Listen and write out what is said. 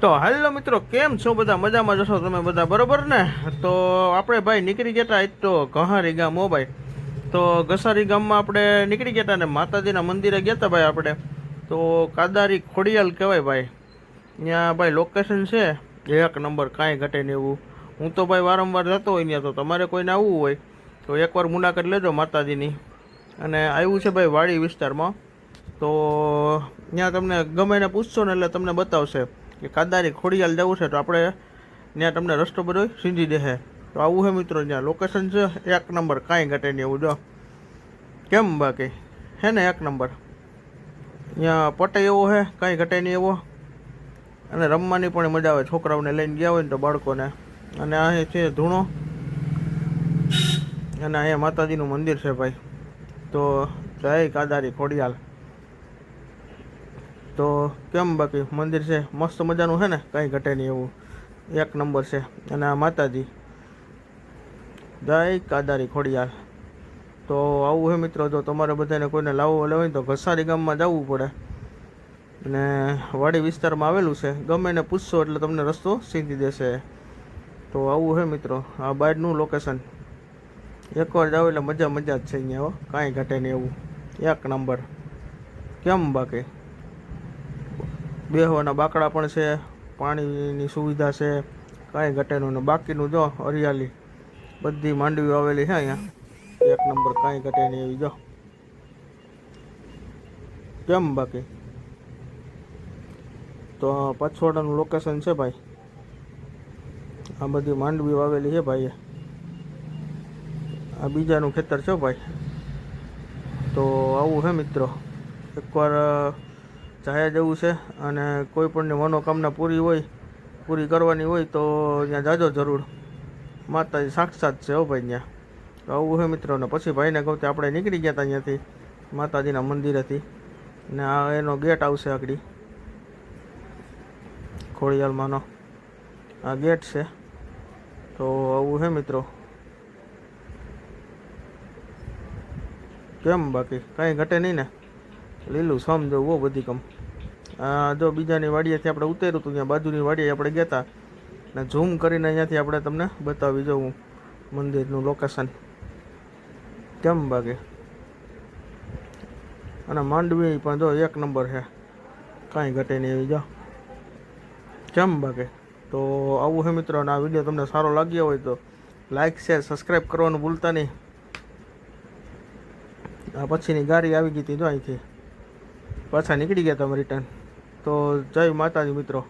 તો હાલો મિત્રો, કેમ છો? બધા મજામાં જશો તમે બધા, બરોબર ને? તો આપણે ભાઈ નીકળી ગયા હતા તો કહારી ગામ, હો ભાઈ. તો ઘસારી ગામમાં આપણે નીકળી ગયા હતા ને માતાજીના મંદિરે ગયા હતા ભાઈ આપણે. તો કાદારી ખોડિયાલ કહેવાય ભાઈ. ત્યાં ભાઈ લોકેશન છે, એક નંબર કાંઈ ઘટે નહીં એવું. હું તો ભાઈ વારંવાર જતો હોય ત્યાં તો, તમારે કોઈને આવવું હોય, તો એકવાર મુલાકાત લેજો માતાજીની. અને આવ્યું છે ભાઈ વાડી વિસ્તારમાં. તો ત્યાં તમને ગમે એને પૂછશો ને એટલે તમને બતાવશે. કે કાદારી ખોડિયાલ જવું છે તો આપણે ત્યાં તમને રસ્તો બધો સીંધી દેશે તો આવું છે મિત્રો, ત્યાં લોકેશન છે. એક નંબર, કાંઈ ઘટે નહીં એવું જો. કેમ બાકી? હે ને એક નંબર. ત્યાં પટે એવો છે કાંઈ ઘટે નહીં એવો. અને રમવાની પણ મજા આવે. છોકરાઓને લઈને ગયા હોય ને તો બાળકોને. અને આ છે ધૂણો. અને અહીંયા માતાજીનું મંદિર છે ભાઈ. તો જય કાદારી ખોડિયાલ. તો કેમ બાકી? મંદિર છે. મસ્ત મજાનું છે ને? કાંઈ ઘટે નહીં એવું. એક નંબર છે. અને આ માતાજી. જય કાદારી ખોડિયાર. તો આવું છે મિત્રો, જો તમારે બધાને કોઈને લાવવો લેવો હોય તો ઘસારી ગામમાં જવું પડે. અને વાડી વિસ્તારમાં આવેલું છે. ગમે એને પૂછશો એટલે તમને રસ્તો સીધી દેશે. તો આવું છે મિત્રો. આ બાયડનું લોકેશન એકવાર જાઓ એટલે મજા મજા જ છે અહીંયા, હો. કાંઈ ઘટે નહીં એવું. એક નંબર. કેમ બાકી? બેહવાના બાકડા પણ છે, પાણીની સુવિધા છે, કાંઈ ઘટેનું ને બાકીનું જો હરિયાળી બધી માંડવી આવેલી છે અહીંયા. એક નંબર કાંઈ ઘટે નહીં એવી, જો. કેમ બાકી? તો પછવાડાનું લોકેશન છે ભાઈ. આ બધી માંડવી આવેલી છે ભાઈ આ બીજાનું ખેતર છે ભાઈ. તો આવું છે મિત્રો. એકવાર જાયા જવું છે અને કોઈ પણની મનોકામના પૂરી હોય, પૂરી કરવાની હોય તો ત્યાં જાજો જરૂર. માતાજી સાક્ષાત છે હો ભાઈ ત્યાં. તો આવું છે મિત્રોને પછી ભાઈને કહું કે આપણે નીકળી ગયા હતા ત્યાંથી માતાજીના મંદિરેથી. ને આ એનો ગેટ આવશે આગળ. ખોડિયાલમાંનો. આ ગેટ છે. તો આવું છે મિત્રો. કેમ બાકી? કાંઈ ઘટે નહીં ને. લીલું સમ જવું બધી કમ જો બીજાની વાડીએથી આપણે ઉતર્યું હતું ત્યાં બાજુની વાડીએ આપણે ગયા હતા ને ઝૂમ કરીને અહીંયાથી આપણે તમને બતાવી જવું મંદિરનું લોકેશન કેમ બાગે અને માંડવી પણ જો એક નંબર છે. કાંઈ ઘટે નહીં એવી, જો. કેમ બાગે તો આવું હે મિત્રો આ વીડિયો તમને સારો લાગ્યો હોય તો લાઇક શેર સબસ્ક્રાઈબ કરવાનું ભૂલતા નહીં. આ પછીની ગાડી આવી ગઈ હતી જો અહીંથી. પાછા નીકળી ગયા તમે રિટર્ન તો જય માતાજી મિત્રો.